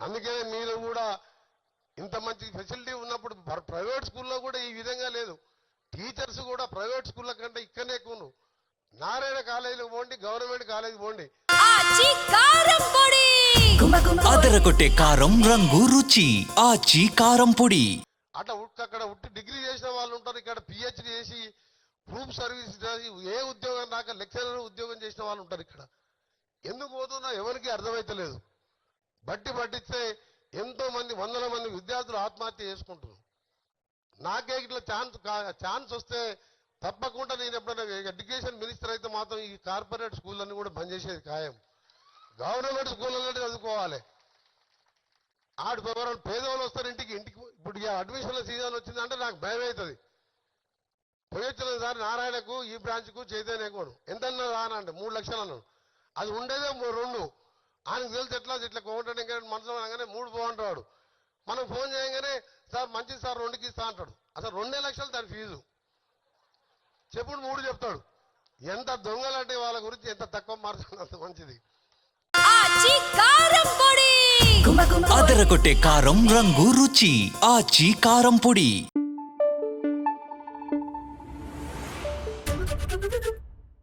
అందుకనే మీరు కూడా ఇంత మంచి ఫెసిలిటీ ఉన్నప్పుడు ప్ర- ప్రైవేట్ స్కూల్లో కూడా ఈ విధంగా లేదు. టీచర్స్ కూడా ప్రైవేట్ స్కూళ్ళ కంటే ఇక్కడనే ఎక్కువ. నారాయణ కాలేజీకి పోండి గవర్నమెంట్ కాలేజీకి పోండి. పొడి! అదరగొట్టే కారం రంగు రుచి ఆచి కారం పొడి. అట్లా ఉట్- అక్కడ ఉట్టి డిగ్రీ చేసిన వాళ్ళు ఉంటారు ఇక్కడ పిహెచ్డి చేసి ప్రూఫ్ సర్వీస్ చేసి ఏ ఉద్యోగం రాక లెక్చరర్ ఉద్యోగం చేసిన వాళ్ళు ఉంటారు ఇక్కడ. ఎందుకు పోతున్నా ఎవరికి అర్థమైతలేదు. బట్టి పట్టిస్తే ఎంతో మంది వందల మంది విద్యార్థులు ఆత్మహత్య చేసుకుంటున్నారు. నాకే ఇట్లా ఛాన్స్ ఛాన్స్ వస్తే తప్పకుండా నేను ఎప్పుడైనా ఎడ్యుకేషన్ మినిస్టర్ అయితే మాత్రం ఈ కార్పొరేట్ స్కూళ్ళని కూడా బంద్ చేసేది ఖాయం. గవర్నమెంట్ స్కూళ్ళలో చదువుకోవాలి. ఆడు ఎవరైనా పేదవాళ్ళు వస్తారు ఇంటికి ఇంటికి ఇప్పుడు ఇక అడ్మిషన్ల సీజన్ వచ్చిందంటే నాకు భయం అవుతుంది. పోయి సార్ నారాయణకు ఈ బ్రాంచ్కు చైతన్యకు ఎంత అన్నారు రానంటే మూడు లక్షలు అన్నాడు. అది ఉండేదే రెండు. ఆయనకు తెలిసి ఎట్లా ఇట్లా కోమటండి ఇంకా మనసులో అనగానే మూడు బాగుంటాడు మనం ఫోన్ చేయగానే సార్ మంచిది సార్ రెండుకి ఇస్తా అంటాడు. అసలు రెండే లక్షలు దాని ఫీజు. చెప్పుడు మూడు చెప్తాడు. ఎంత దొంగలంటే వాళ్ళ గురించి ఎంత తక్కువ మార్చుకున్నంత అంత మంచిది. అదరగొట్టే కారం రంగు రుచి. ఆచి కారం పొడి.